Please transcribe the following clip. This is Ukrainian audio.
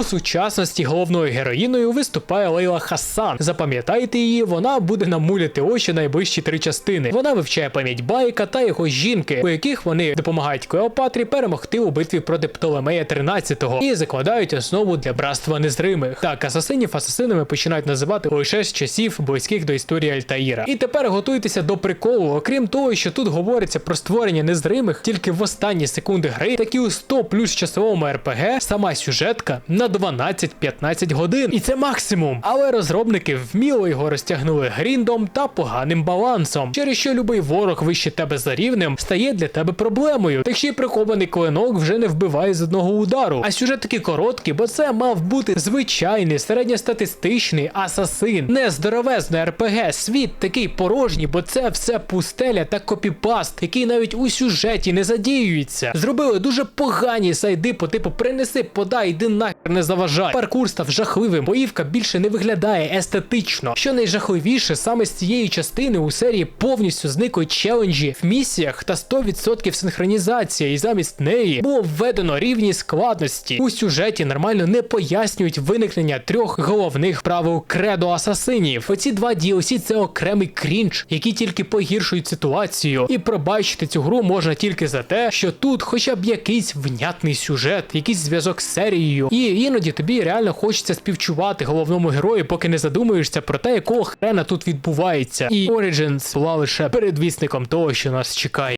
У сучасності головною героїною виступає Лейла Хасан. Запам'ятайте її, вона буде намуляти очі найближчі три частини. Вона вивчає пам'ять Байка та його жінки, у яких вони допомагають Клеопатрі перемогти у битві проти Птолемея 13-го і закладають основу для братства незримих. Так, асасинів асасинами починають називати лише з часів близьких до історії Альтаїра. І тепер готуйтеся до приколу. Окрім того, що тут говориться про створення незримих тільки в останні секунди гри, так і у 100 плюс часовому РПГ сама сюжетка на 12-15 годин. І це максимум. Але розробники вміло його розтягнули гріндом та поганим балансом, через що любий ворог вище тебе за рівнем стає для тебе проблемою. Так ще й прихований клинок вже не вбиває з одного удару. А сюжет такий короткий, бо це мав бути звичайний середньостатистичний асасин, не здоровезне РПГ. Світ такий порожній, бо це все пустеля та копіпаст, який навіть у сюжеті не задіюється. Зробили дуже погані сайди по типу принеси, подай, йди нахер не заважай. Паркур став жахливим. Боївка більше не виглядає естетично. Що найжахливіше, саме з цієї частини у серії повністю зникли челенджі в місіях та 100% синхронізація, і замість неї було введено рівні складності. У сюжеті нормально не пояснюють виникнення трьох головних правил кредо асасинів. Оці два DLC це окремий крінж, які тільки погіршують ситуацію. І пробачити цю гру можна тільки за те, що тут хоча б якийсь внятний сюжет, якийсь зв'язок з серією. І іноді тобі реально хочеться співчувати головному герою, поки не задумуєшся про те, якого хрена тут відбувається. І Origins була лише передвісником того, що нас чекає.